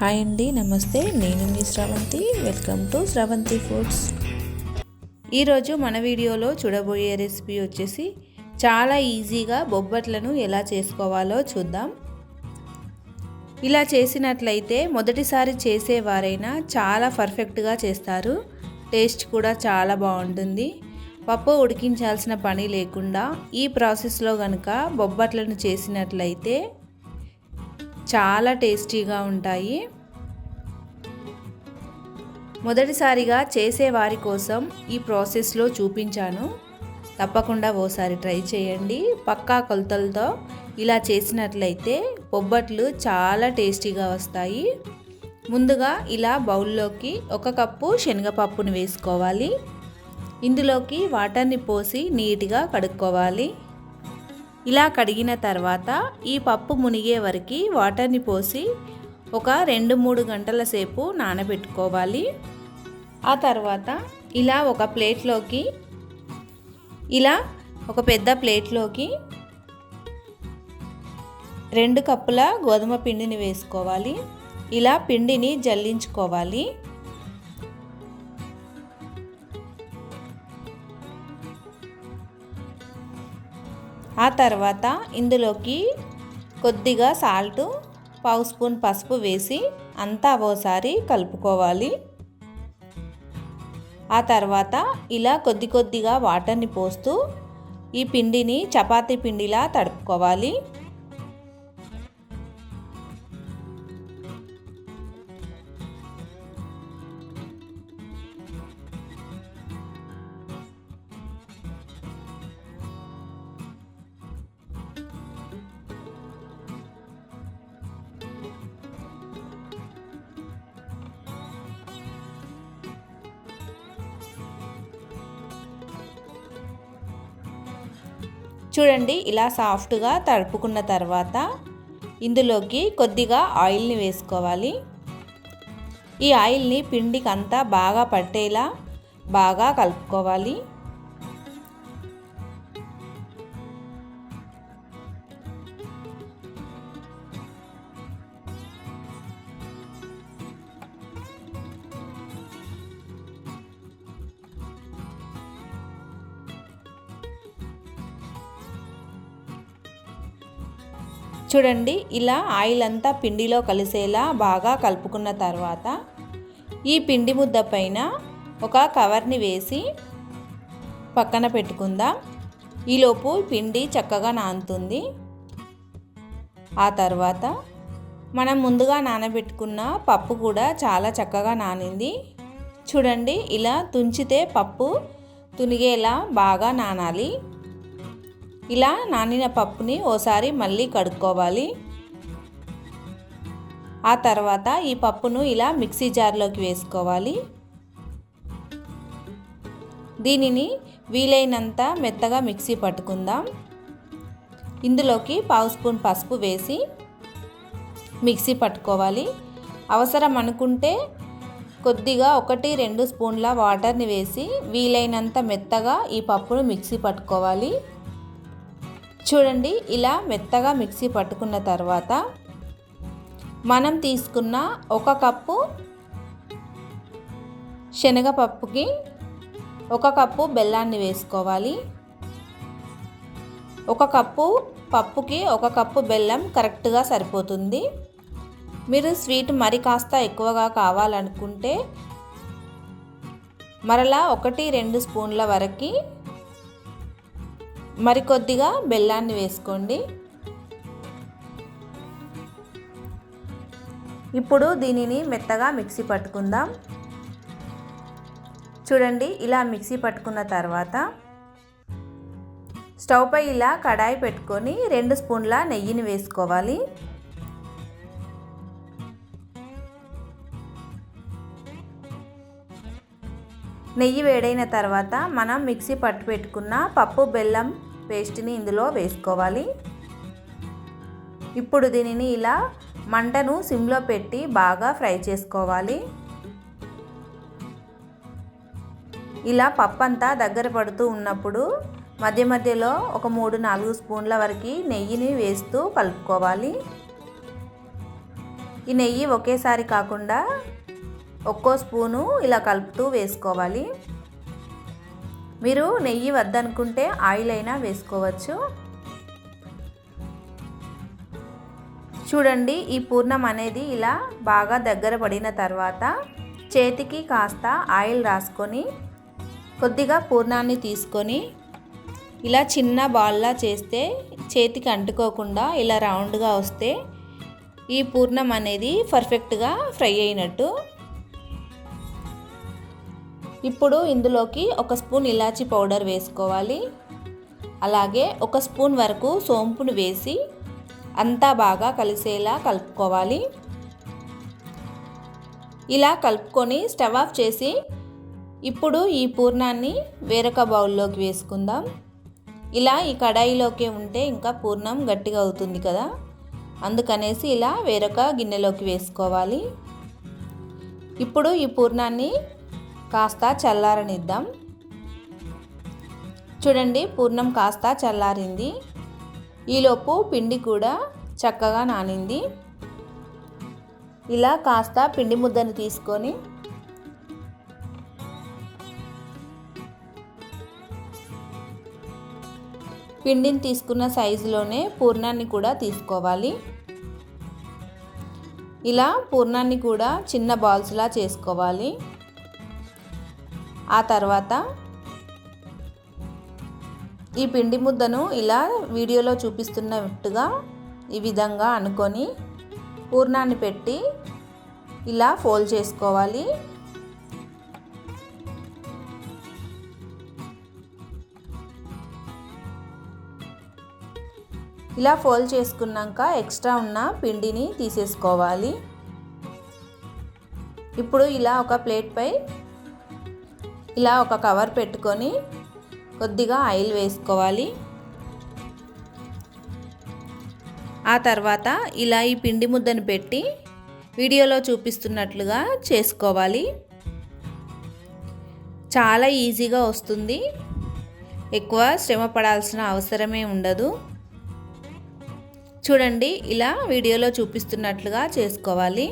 Hi అండి నమస్తే. నేను మీ Shravanthi. Welcome to Shravanthi foods ఈరోజు మన వీడియోలో చూడబోయే రెసిపీ వచ్చేసి చాలా ఈజీగా బొబ్బట్లను ఎలా చేసుకోవాలో చూద్దాం. ఇలా చేసినట్లయితే మొదటిసారి చేసేవారైనా చాలా పర్ఫెక్ట్గా చేస్తారు. టేస్ట్ కూడా చాలా బాగుంటుంది. పప్పు ఉడికించాల్సిన పని లేకుండా ఈ ప్రాసెస్లో కనుక బొబ్బట్లను చేసినట్లయితే చాలా టేస్టీగా ఉంటాయి. మొదటిసారిగా చేసేవారి కోసం ఈ ప్రాసెస్లో చూపించాను. తప్పకుండా ఓసారి ట్రై చేయండి. పక్కా కొలతలతో ఇలా చేసినట్లయితే బొబ్బట్లు చాలా టేస్టీగా వస్తాయి. ముందుగా ఇలా బౌల్లోకి ఒక కప్పు శనగపప్పును వేసుకోవాలి. ఇందులోకి వాటర్ని పోసి నీట్గా కడుక్కోవాలి. ఇలా కడిగిన తర్వాత ఈ పప్పు మునిగే వరకు వాటర్ని పోసి ఒక రెండు మూడు గంటల సేపు నానబెట్టుకోవాలి. ఆ తర్వాత ఇలా ఒక ప్లేట్లోకి ఇలా ఒక పెద్ద ప్లేట్లోకి రెండు కప్పుల గోధుమ పిండిని వేసుకోవాలి. ఇలా పిండిని జల్లించుకోవాలి. ఆ తర్వాత ఇందులోకి కొద్దిగా సాల్టు పావు స్పూన్ పసుపు వేసి అంతా ఓసారి కలుపుకోవాలి. ఆ తర్వాత ఇలా కొద్ది కొద్దిగా వాటర్ని పోస్తూ ఈ పిండిని చపాతీ పిండిలా తడుపుకోవాలి. చూడండి ఇలా సాఫ్ట్గా తడుపుకున్న తర్వాత ఇందులోకి కొద్దిగా ఆయిల్ని వేసుకోవాలి. ఈ ఆయిల్ని పిండికి అంతా బాగా పట్టేలా బాగా కలుపుకోవాలి. చూడండి ఇలా ఆయిల్ అంతా పిండిలో కలిసేలా బాగా కలుపుకున్న తర్వాత ఈ పిండి ముద్ద పైన ఒక కవర్ని వేసి పక్కన పెట్టుకుందాం. ఈలోపు పిండి చక్కగా నానుతుంది. ఆ తర్వాత మనం ముందుగా నానబెట్టుకున్న పప్పు కూడా చాలా చక్కగా నానింది. చూడండి ఇలా తుంచితే పప్పు తునిగేలా బాగా నానాలి. ఇలా నానిన పప్పుని ఓసారి మళ్ళీ కడుక్కోవాలి. ఆ తర్వాత ఈ పప్పును ఇలా మిక్సీ జార్లోకి వేసుకోవాలి. దీనిని వీలైనంత మెత్తగా మిక్సీ పట్టుకుందాం. ఇందులోకి పావు స్పూన్ పసుపు వేసి మిక్సీ పట్టుకోవాలి. అవసరం అనుకుంటే కొద్దిగా ఒకటి రెండు స్పూన్ల వాటర్ని వేసి వీలైనంత మెత్తగా ఈ పప్పును మిక్సీ పట్టుకోవాలి. చూడండి ఇలా మెత్తగా మిక్సీ పట్టుకున్న తర్వాత మనం తీసుకున్న ఒక కప్పు శనగపప్పుకి ఒక కప్పు బెల్లాన్ని వేసుకోవాలి. ఒక కప్పు పప్పుకి ఒక కప్పు బెల్లం కరెక్ట్గా సరిపోతుంది. మీరు స్వీట్ మరి కాస్త ఎక్కువగా కావాలనుకుంటే మరలా ఒకటి రెండు స్పూన్ల వరకు మరికొద్దిగా బెల్లాన్ని వేసుకోండి. ఇప్పుడు దీనిని మెత్తగా మిక్సీ పట్టుకుందాం. చూడండి ఇలా మిక్సీ పట్టుకున్న తర్వాత స్టవ్పై ఇలా కడాయి పెట్టుకొని రెండు స్పూన్ల నెయ్యిని వేసుకోవాలి. నెయ్యి వేడైన తర్వాత మనం మిక్సీ పట్టు పెట్టుకున్న పప్పు బెల్లం పేస్ట్ని ఇందులో వేసుకోవాలి. ఇప్పుడు దీనిని ఇలా మంటను సిమ్లో పెట్టి బాగా ఫ్రై చేసుకోవాలి. ఇలా పప్పు అంతా దగ్గర పడుతూ ఉన్నప్పుడు మధ్య మధ్యలో ఒక మూడు నాలుగు స్పూన్ల వరకు నెయ్యిని వేస్తూ కలుపుకోవాలి. ఈ నెయ్యి ఒకేసారి కాకుండా ఒక్కో స్పూను ఇలా కలుపుతూ వేసుకోవాలి. మీరు నెయ్యి వద్దనుకుంటే ఆయిల్ అయినా వేసుకోవచ్చు. చూడండి ఈ పూర్ణం అనేది ఇలా బాగా దగ్గర పడిన తర్వాత చేతికి కాస్త ఆయిల్ రాసుకొని కొద్దిగా పూర్ణాన్ని తీసుకొని ఇలా చిన్న బాల్లా చేస్తే చేతికి అంటుకోకుండా ఇలా రౌండ్గా వస్తే ఈ పూర్ణం అనేది పర్ఫెక్ట్గా ఫ్రై అయినట్టు ఇప్పుడు ఇందులోకి ఒక స్పూన్ ఇలాచి పౌడర్ వేసుకోవాలి. అలాగే ఒక స్పూన్ వరకు సోంపును వేసి అంతా బాగా కలిసేలా కలుపుకోవాలి. ఇలా కలుపుకొని స్టవ్ ఆఫ్ చేసి ఇప్పుడు ఈ పూర్ణాన్ని వేరొక బౌల్లోకి వేసుకుందాం. ఇలా ఈ కడాయిలోకి ఉంటే ఇంకా పూర్ణం గట్టిగా అవుతుంది కదా. అందుకనేసి ఇలా వేరొక గిన్నెలోకి వేసుకోవాలి. ఇప్పుడు ఈ పూర్ణాన్ని కాస్త చల్లారనిద్దాం. చూడండి పూర్ణం కాస్త చల్లారింది. ఈలోపు పిండి కూడా చక్కగా నానింది. ఇలా కాస్త పిండి ముద్దను తీసుకొని పిండిని తీసుకున్న సైజులోనే పూర్ణాన్ని కూడా తీసుకోవాలి. ఇలా పూర్ణాన్ని కూడా చిన్న బాల్స్లా చేసుకోవాలి. ఆ తర్వాత ఈ పిండి ముద్దను ఇలా వీడియోలో చూపిస్తున్నట్టుగా ఈ విధంగా అనుకొని పూర్ణాన్ని పెట్టి ఇలా ఫోల్డ్ చేసుకోవాలి. ఇలా ఫోల్డ్ చేసుకున్నాక ఎక్స్ట్రా ఉన్న పిండిని తీసేసుకోవాలి. ఇప్పుడు ఇలా ఒక ప్లేట్పై ఇలా ఒక కవర్ పెట్టుకొని కొద్దిగా ఆయిల్ వేసుకోవాలి. ఆ తర్వాత ఇలా ఈ పిండి ముద్దను పెట్టి వీడియోలో చూపిస్తున్నట్లుగా చేసుకోవాలి. చాలా ఈజీగా వస్తుంది. ఎక్కువ శ్రమ పడాల్సిన అవసరమే ఉండదు. చూడండి ఇలా వీడియోలో చూపిస్తున్నట్లుగా చేసుకోవాలి.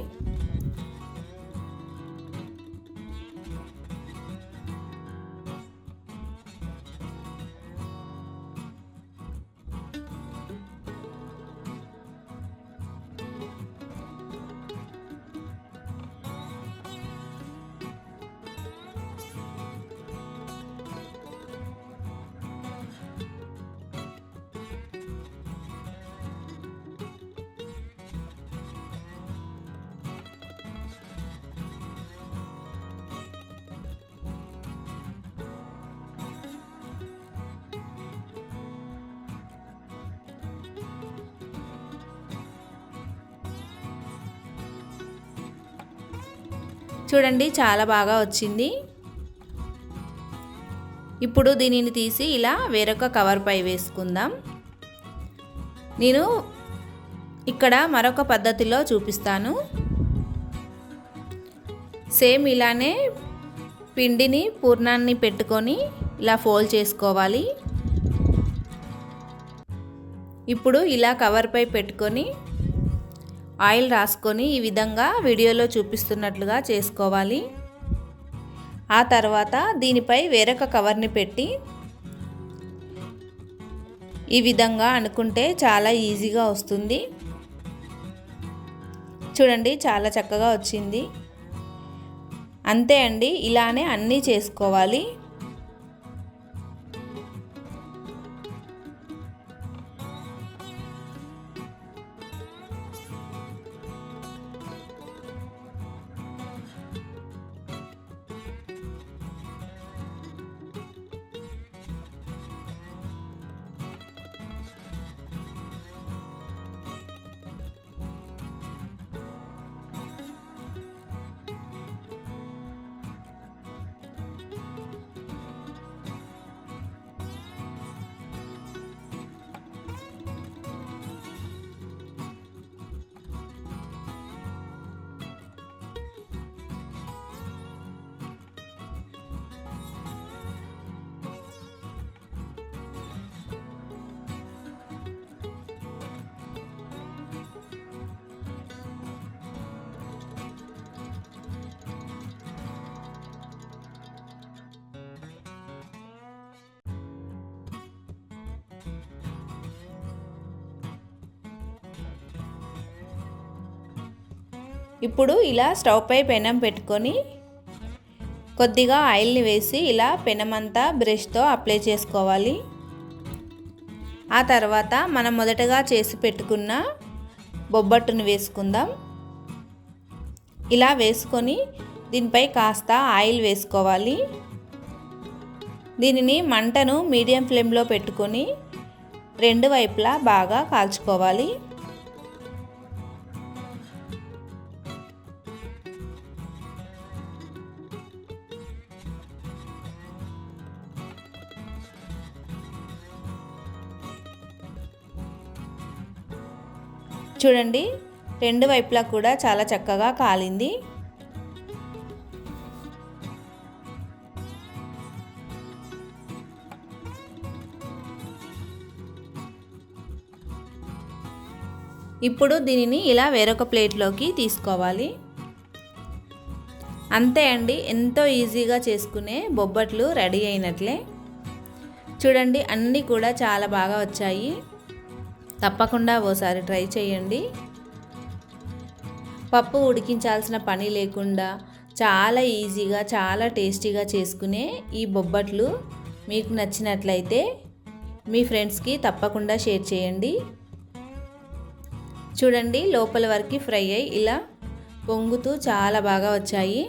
చూడండి చాలా బాగా వచ్చింది. ఇప్పుడు దీనిని తీసి ఇలా వేరొక కవర్పై వేసుకుందాం. నేను ఇక్కడ మరొక పద్ధతిలో చూపిస్తాను. సేమ్ ఇలానే పిండిని పూర్ణాన్ని పెట్టుకొని ఇలా ఫోల్డ్ చేసుకోవాలి. ఇప్పుడు ఇలా కవర్పై పెట్టుకొని ఆయిల్ రాసుకొని ఈ విధంగా వీడియోలో చూపిస్తున్నట్లుగా చేసుకోవాలి. ఆ తర్వాత దీనిపై వేరొక కవర్ని పెట్టి ఈ విధంగా అనుకుంటే చాలా ఈజీగా వస్తుంది. చూడండి చాలా చక్కగా వచ్చింది. అంతే అండి ఇలానే అన్నీ చేసుకోవాలి. ఇప్పుడు ఇలా స్టవ్ పై పెనం పెట్టుకొని కొద్దిగా ఆయిల్ని వేసి ఇలా పెనమంతా బ్రష్తో అప్లై చేసుకోవాలి. ఆ తర్వాత మనం మొదటగా చేసి పెట్టుకున్న బొబ్బట్టును వేసుకుందాం. ఇలా వేసుకొని దీనిపై కాస్త ఆయిల్ వేసుకోవాలి. దీనిని మంటను మీడియం ఫ్లేమ్లో పెట్టుకొని రెండు వైపులా బాగా కాల్చుకోవాలి. చూడండి రెండు వైపులా కూడా చాలా చక్కగా కాలింది. ఇప్పుడు దీనిని ఇలా వేరొక ప్లేట్లోకి తీసుకోవాలి. అంతే అండి ఎంతో ఈజీగా చేసుకునే బొబ్బట్లు రెడీ అయినట్లే. చూడండి అన్నీ కూడా చాలా బాగా వచ్చాయి. తప్పకుండా ఓసారి ట్రై చేయండి. పప్పు ఉడికించాల్సిన పని లేకుండా చాలా ఈజీగా చాలా టేస్టీగా చేసుకునే ఈ బొబ్బట్లు మీకు నచ్చినట్లయితే మీ ఫ్రెండ్స్కి తప్పకుండా షేర్ చేయండి. చూడండి లోపల వరకు ఫ్రై అయ్యి ఇలా పొంగుతూ చాలా బాగా వచ్చాయి.